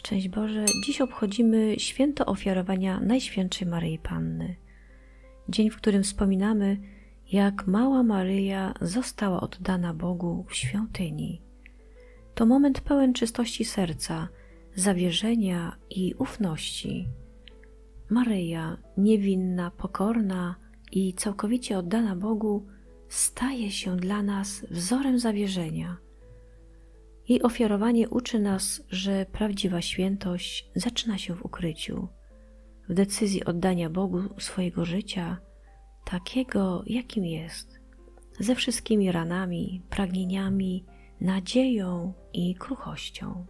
Szczęść Boże, dziś obchodzimy święto ofiarowania Najświętszej Maryi Panny. Dzień, w którym wspominamy, jak mała Maryja została oddana Bogu w świątyni. To moment pełen czystości serca, zawierzenia i ufności. Maryja, niewinna, pokorna i całkowicie oddana Bogu, staje się dla nas wzorem zawierzenia. Jej ofiarowanie uczy nas, że prawdziwa świętość zaczyna się w ukryciu, w decyzji oddania Bogu swojego życia, takiego jakim jest, ze wszystkimi ranami, pragnieniami, nadzieją i kruchością.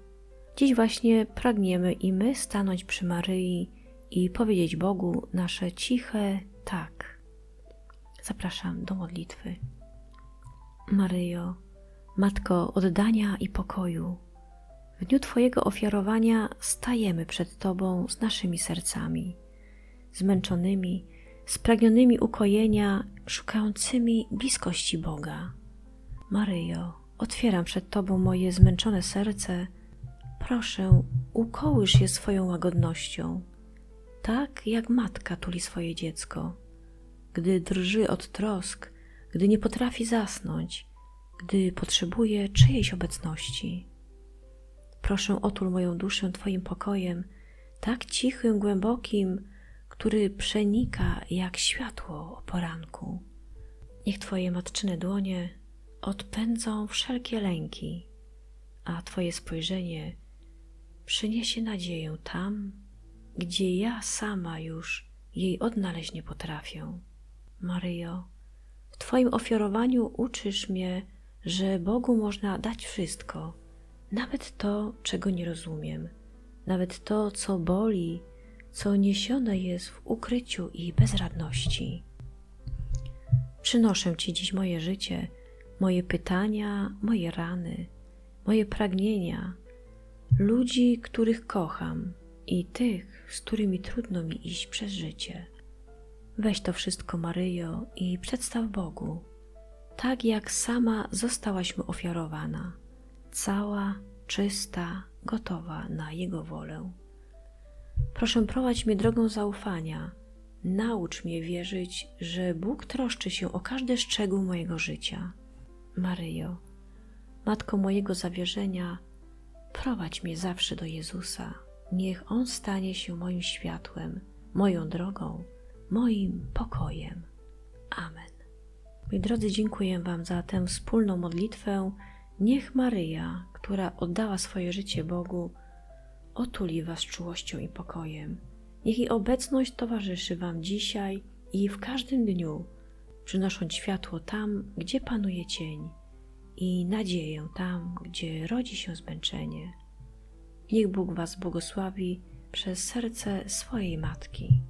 Dziś właśnie pragniemy i my stanąć przy Maryi i powiedzieć Bogu nasze ciche tak. Zapraszam do modlitwy. Maryjo, Matko oddania i pokoju, w dniu Twojego ofiarowania stajemy przed Tobą z naszymi sercami, zmęczonymi, spragnionymi ukojenia, szukającymi bliskości Boga. Maryjo, otwieram przed Tobą moje zmęczone serce. Proszę, ukołysz je swoją łagodnością, tak jak matka tuli swoje dziecko, gdy drży od trosk, gdy nie potrafi zasnąć, gdy potrzebuje czyjejś obecności. Proszę, otul moją duszę Twoim pokojem, tak cichym, głębokim, który przenika jak światło o poranku. Niech Twoje matczyne dłonie odpędzą wszelkie lęki, a Twoje spojrzenie przyniesie nadzieję tam, gdzie ja sama już jej odnaleźć nie potrafię. Maryjo, w Twoim ofiarowaniu uczysz mnie, że Bogu można dać wszystko, nawet to, czego nie rozumiem, nawet to, co boli, co niesione jest w ukryciu i bezradności. Przynoszę Ci dziś moje życie, moje pytania, moje rany, moje pragnienia, ludzi, których kocham i tych, z którymi trudno mi iść przez życie. Weź to wszystko, Maryjo, i przedstaw Bogu tak jak sama zostałaś mu ofiarowana, cała, czysta, gotowa na Jego wolę. Proszę, prowadź mnie drogą zaufania. Naucz mnie wierzyć, że Bóg troszczy się o każdy szczegół mojego życia. Maryjo, Matko mojego zawierzenia, prowadź mnie zawsze do Jezusa. Niech On stanie się moim światłem, moją drogą, moim pokojem. Amen. Moi drodzy, dziękuję Wam za tę wspólną modlitwę. Niech Maryja, która oddała swoje życie Bogu, otuli Was czułością i pokojem. Niech jej obecność towarzyszy Wam dzisiaj i w każdym dniu, przynosząc światło tam, gdzie panuje cień i nadzieję tam, gdzie rodzi się zmęczenie. Niech Bóg Was błogosławi przez serce swojej Matki.